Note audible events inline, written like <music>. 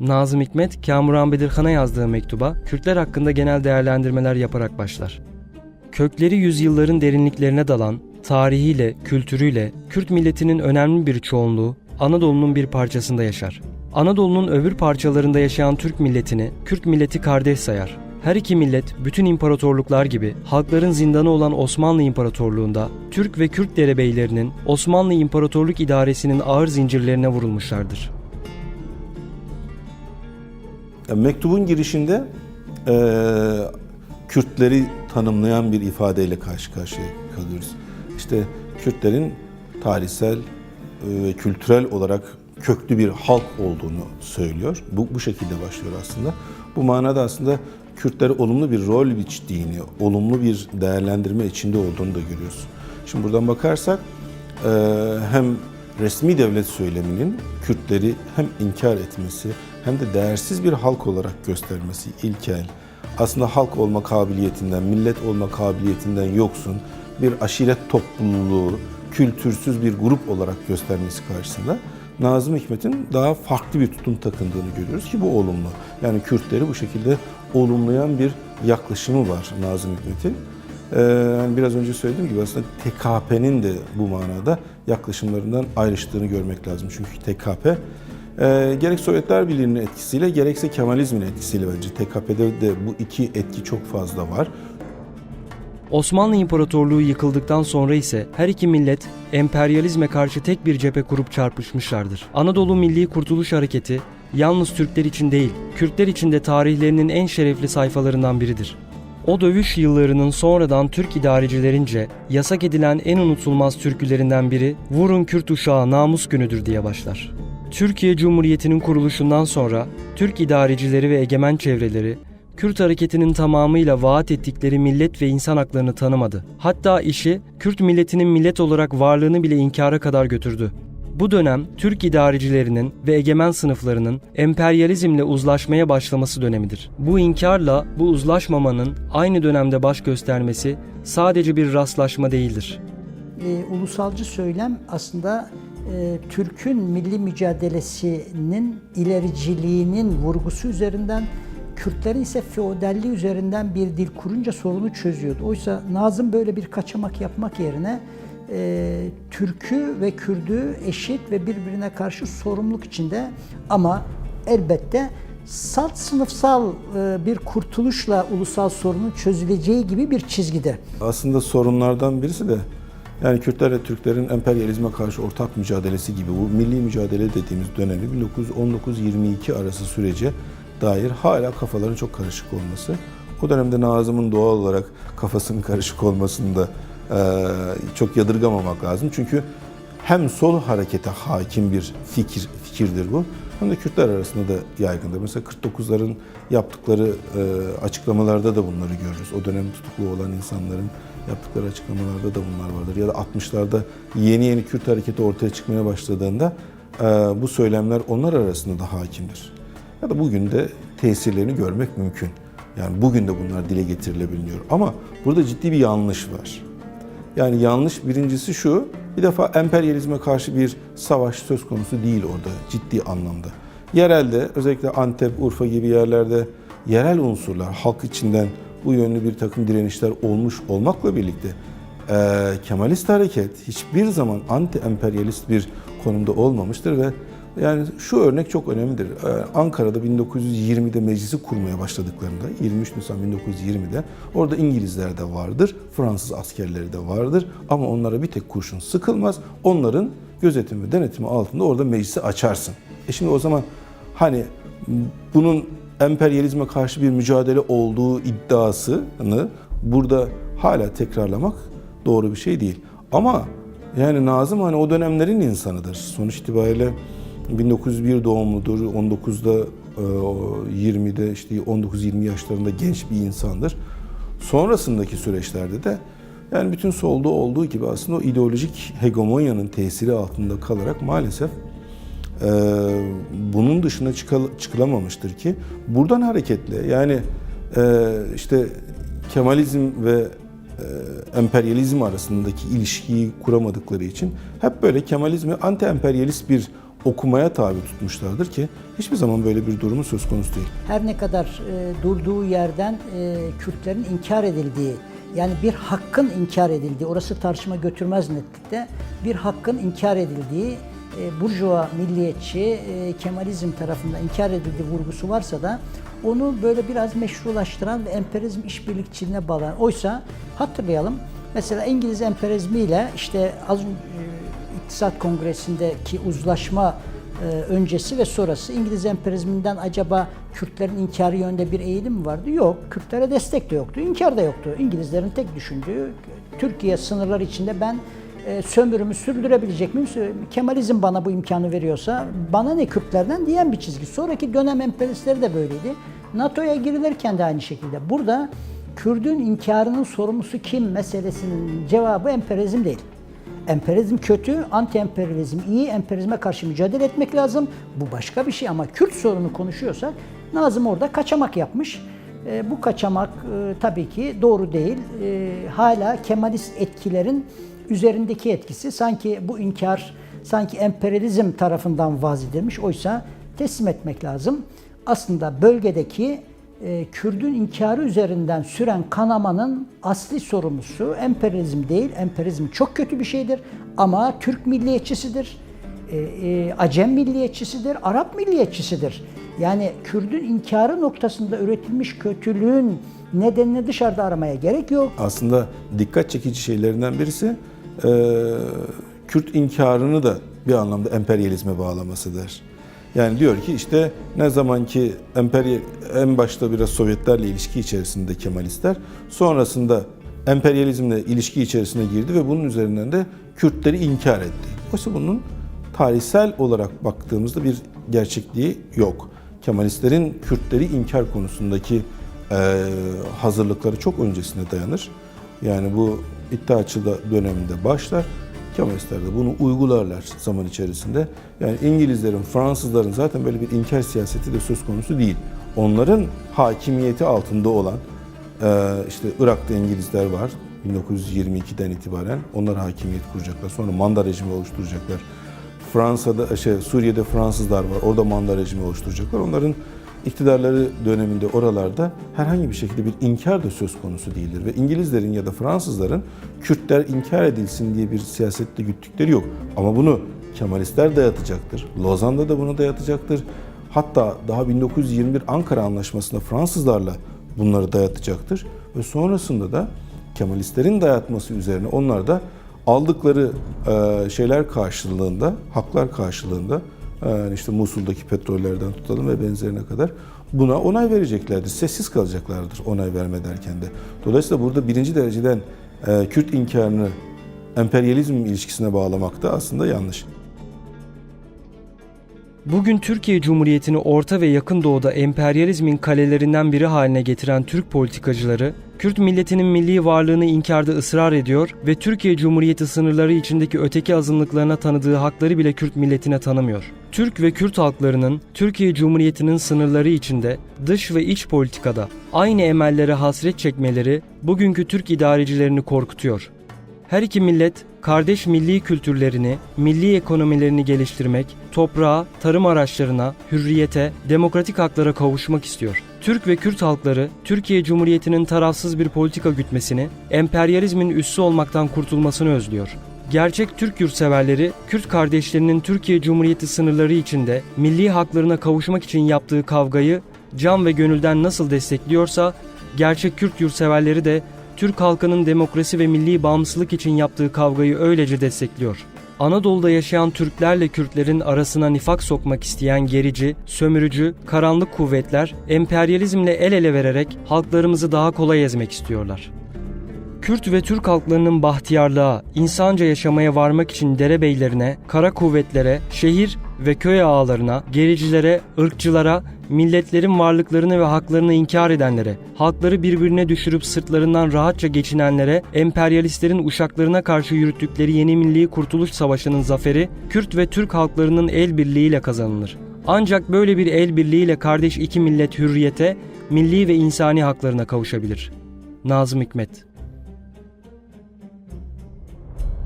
Nazım Hikmet, Kamuran Bedirhan'a yazdığı mektuba Kürtler hakkında genel değerlendirmeler yaparak başlar. Kökleri yüzyılların derinliklerine dalan, tarihiyle, kültürüyle Kürt milletinin önemli bir çoğunluğu Anadolu'nun bir parçasında yaşar. Anadolu'nun öbür parçalarında yaşayan Türk milletini Kürt milleti kardeş sayar. Her iki millet bütün imparatorluklar gibi halkların zindanı olan Osmanlı İmparatorluğu'nda Türk ve Kürt derebeylerinin Osmanlı İmparatorluk İdaresi'nin ağır zincirlerine vurulmuşlardır. Ya, Mektubun girişinde eee, Kürtleri tanımlayan bir ifadeyle karşı karşıya kalıyoruz. İşte Kürtlerin tarihsel e, ve kültürel olarak köklü bir halk olduğunu söylüyor. Bu, bu şekilde başlıyor aslında. Bu manada aslında Kürtler olumlu bir rol biçtiğini, olumlu bir değerlendirme içinde olduğunu da görüyoruz. Şimdi buradan bakarsak hem resmi devlet söyleminin Kürtleri hem inkar etmesi hem de değersiz bir halk olarak göstermesi ilkel, aslında halk olma kabiliyetinden, millet olma kabiliyetinden yoksun bir aşiret topluluğu, kültürsüz bir grup olarak göstermesi karşısında Nazım Hikmet'in daha farklı bir tutum takındığını görüyoruz ki bu olumlu. Yani Kürtleri bu şekilde olumlayan bir yaklaşımı var Nazım Hikmet'in. Ee, biraz önce söylediğim gibi aslında TKP'nin de bu manada yaklaşımlarından ayrıştığını görmek lazım. Çünkü TKP e, gerek Sovyetler Birliği'nin etkisiyle gerekse Kemalizmin etkisiyle bence TKP'de de bu iki etki çok fazla var. Osmanlı İmparatorluğu yıkıldıktan sonra ise her iki millet emperyalizme karşı tek bir cephe kurup çarpışmışlardır. Anadolu Milli Kurtuluş Hareketi yalnız Türkler için değil, Kürtler için de tarihlerinin en şerefli sayfalarından biridir. O dövüş yıllarının sonradan Türk idarecilerince yasak edilen en unutulmaz türkülerinden biri Vurun Kürt Uşağı Namus Günüdür diye başlar. Türkiye Cumhuriyeti'nin kuruluşundan sonra Türk idarecileri ve egemen çevreleri Kürt hareketinin tamamıyla vaat ettikleri millet ve insan haklarını tanımadı. Hatta işi Kürt milletinin millet olarak varlığını bile inkara kadar götürdü. Bu dönem Türk idarecilerinin ve egemen sınıflarının emperyalizmle uzlaşmaya başlaması dönemidir. Bu inkarla bu uzlaşmamanın aynı dönemde baş göstermesi sadece bir rastlaşma değildir. e, ulusalcı söylem aslında e, Türk'ün milli mücadelesinin ilericiliğinin vurgusu üzerinden Kürtlerin ise feodalliği üzerinden bir dil kurunca sorunu çözüyordu. Oysa Nazım böyle bir kaçamak yapmak yerine e, Türk'ü ve Kürd'ü eşit ve birbirine karşı sorumluluk içinde ama elbette salt sınıfsal e, bir kurtuluşla ulusal sorunun çözüleceği gibi bir çizgide. Aslında sorunlardan birisi de yani Kürtler ve Türklerin emperyalizme karşı ortak mücadelesi gibi bu milli mücadele dediğimiz dönemi 1919-22 arası sürece dair hala kafaların çok karışık olması. O dönemde Nazım'ın doğal olarak kafasının <laughs> karışık olmasını da eee, çok yadırgamamak lazım. Çünkü hem sol harekete hakim bir fikir fikirdir bu. Hem de Kürtler arasında da yaygındır. Mesela 49'ların yaptıkları eee, açıklamalarda da bunları görürüz. O dönem tutuklu olan insanların yaptıkları açıklamalarda da bunlar vardır. Ya da 60'larda yeni yeni Kürt hareketi ortaya çıkmaya başladığında eee, bu söylemler onlar arasında da hakimdir. Ya da bugün de tesirlerini görmek mümkün. Yani bugün de bunlar dile getirilebiliyor. Ama burada ciddi bir yanlış var. Yani yanlış birincisi şu, bir defa emperyalizme karşı bir savaş söz konusu değil orada ciddi anlamda. Yerelde özellikle Antep, Urfa gibi yerlerde yerel unsurlar halk içinden bu yönlü bir takım direnişler olmuş olmakla birlikte eee, Kemalist hareket hiçbir zaman anti-emperyalist bir konumda olmamıştır ve yani şu örnek çok önemlidir. Ee, Ankara'da 1920'de meclisi kurmaya başladıklarında, 23 Nisan 1920'de orada İngilizler de vardır, Fransız askerleri de vardır ama onlara bir tek kurşun sıkılmaz. Onların gözetimi denetimi altında orada meclisi açarsın. E şimdi o zaman hani bunun emperyalizme karşı bir mücadele olduğu iddiasını burada hala tekrarlamak doğru bir şey değil. Ama yani Nazım hani o dönemlerin insanıdır. Sonuç itibariyle 1901 doğumludur. 19'da e, 20'de işte 19-20 yaşlarında genç bir insandır. Sonrasındaki süreçlerde de yani bütün solda olduğu gibi aslında o ideolojik hegemonyanın tesiri altında kalarak maalesef e, bunun dışına çıkıl- çıkılamamıştır ki buradan hareketle yani e, işte Kemalizm ve e, emperyalizm arasındaki ilişkiyi kuramadıkları için hep böyle Kemalizmi anti-emperyalist bir okumaya tabi tutmuşlardır ki hiçbir zaman böyle bir durumu söz konusu değil. her ne kadar e, durduğu yerden e, Kürtlerin inkar edildiği, yani bir hakkın inkar edildiği, orası tartışma götürmez netlikte, bir hakkın inkar edildiği, e, burjuva, milliyetçi, e, Kemalizm tarafından inkar edildiği vurgusu varsa da onu böyle biraz meşrulaştıran ve emperyalizm işbirlikçiliğine bağlayan. Oysa hatırlayalım, mesela İngiliz emperyalizmiyle işte az e, İktisat Kongresi'ndeki uzlaşma e, öncesi ve sonrası İngiliz emperyalizminden acaba Kürtlerin inkarı yönde bir eğilim mi vardı? Yok. Kürtlere destek de yoktu, inkar da yoktu. İngilizlerin tek düşündüğü Türkiye sınırları içinde ben e, sömürümü sürdürebilecek miyim? Kemalizm bana bu imkanı veriyorsa bana ne Kürtlerden diyen bir çizgi. Sonraki dönem emperyalistleri de böyleydi. NATO'ya girilirken de aynı şekilde. Burada Kürdün inkarının sorumlusu kim meselesinin cevabı emperyalizm değil. Emperyalizm kötü, anti-emperyalizm iyi, emperyalizme karşı mücadele etmek lazım. Bu başka bir şey ama Kürt sorunu konuşuyorsak Nazım orada kaçamak yapmış. E, bu kaçamak e, tabii ki doğru değil. E, hala Kemalist etkilerin üzerindeki etkisi sanki bu inkar sanki emperyalizm tarafından vaz. Oysa teslim etmek lazım. Aslında bölgedeki e, Kürdün inkarı üzerinden süren kanamanın asli sorumlusu emperyalizm değil. Emperyalizm çok kötü bir şeydir ama Türk milliyetçisidir. E, e, Acem milliyetçisidir, Arap milliyetçisidir. Yani Kürdün inkarı noktasında üretilmiş kötülüğün nedenini dışarıda aramaya gerek yok. Aslında dikkat çekici şeylerinden birisi Kürt inkarını da bir anlamda emperyalizme bağlamasıdır. Yani diyor ki işte ne zaman ki emperyal, en başta biraz Sovyetlerle ilişki içerisinde Kemalistler, sonrasında emperyalizmle ilişki içerisine girdi ve bunun üzerinden de Kürtleri inkar etti. Oysa bunun tarihsel olarak baktığımızda bir gerçekliği yok. Kemalistlerin Kürtleri inkar konusundaki hazırlıkları çok öncesine dayanır. Yani bu Da döneminde başlar. Kemalistler de bunu uygularlar zaman içerisinde. Yani İngilizlerin, Fransızların zaten böyle bir inkar siyaseti de söz konusu değil. Onların hakimiyeti altında olan e, işte Irak'ta İngilizler var 1922'den itibaren onlar hakimiyet kuracaklar. Sonra manda rejimi oluşturacaklar. Fransa'da şey Suriye'de Fransızlar var. Orada manda rejimi oluşturacaklar. Onların iktidarları döneminde oralarda herhangi bir şekilde bir inkar da söz konusu değildir. Ve İngilizlerin ya da Fransızların Kürtler inkar edilsin diye bir siyasette güttükleri yok. Ama bunu Kemalistler dayatacaktır. Lozan'da da bunu dayatacaktır. Hatta daha 1921 Ankara Anlaşması'nda Fransızlarla bunları dayatacaktır. Ve sonrasında da Kemalistlerin dayatması üzerine onlar da aldıkları şeyler karşılığında, haklar karşılığında yani işte Musul'daki petrollerden tutalım ve benzerine kadar buna onay vereceklerdir. Sessiz kalacaklardır onay verme derken de. Dolayısıyla burada birinci dereceden e, Kürt inkarını emperyalizm ilişkisine bağlamak da aslında yanlış. Bugün Türkiye Cumhuriyeti'ni Orta ve Yakın Doğu'da emperyalizmin kalelerinden biri haline getiren Türk politikacıları, Kürt milletinin milli varlığını inkarda ısrar ediyor ve Türkiye Cumhuriyeti sınırları içindeki öteki azınlıklarına tanıdığı hakları bile Kürt milletine tanımıyor. Türk ve Kürt halklarının Türkiye Cumhuriyeti'nin sınırları içinde dış ve iç politikada aynı emellere hasret çekmeleri bugünkü Türk idarecilerini korkutuyor. Her iki millet kardeş milli kültürlerini, milli ekonomilerini geliştirmek, toprağa, tarım araçlarına, hürriyete, demokratik haklara kavuşmak istiyor. Türk ve Kürt halkları Türkiye Cumhuriyeti'nin tarafsız bir politika gütmesini, emperyalizmin üssü olmaktan kurtulmasını özlüyor. Gerçek Türk yurtseverleri, Kürt kardeşlerinin Türkiye Cumhuriyeti sınırları içinde milli haklarına kavuşmak için yaptığı kavgayı can ve gönülden nasıl destekliyorsa, gerçek Kürt yurtseverleri de Türk halkının demokrasi ve milli bağımsızlık için yaptığı kavgayı öylece destekliyor. Anadolu'da yaşayan Türklerle Kürtlerin arasına nifak sokmak isteyen gerici, sömürücü, karanlık kuvvetler emperyalizmle el ele vererek halklarımızı daha kolay ezmek istiyorlar. Kürt ve Türk halklarının bahtiyarlığa, insanca yaşamaya varmak için derebeylerine, kara kuvvetlere, şehir ve köy ağalarına, gericilere, ırkçılara, milletlerin varlıklarını ve haklarını inkar edenlere, halkları birbirine düşürüp sırtlarından rahatça geçinenlere, emperyalistlerin uşaklarına karşı yürüttükleri yeni milli kurtuluş savaşının zaferi, Kürt ve Türk halklarının el birliğiyle kazanılır. Ancak böyle bir el birliğiyle kardeş iki millet hürriyete, milli ve insani haklarına kavuşabilir. Nazım Hikmet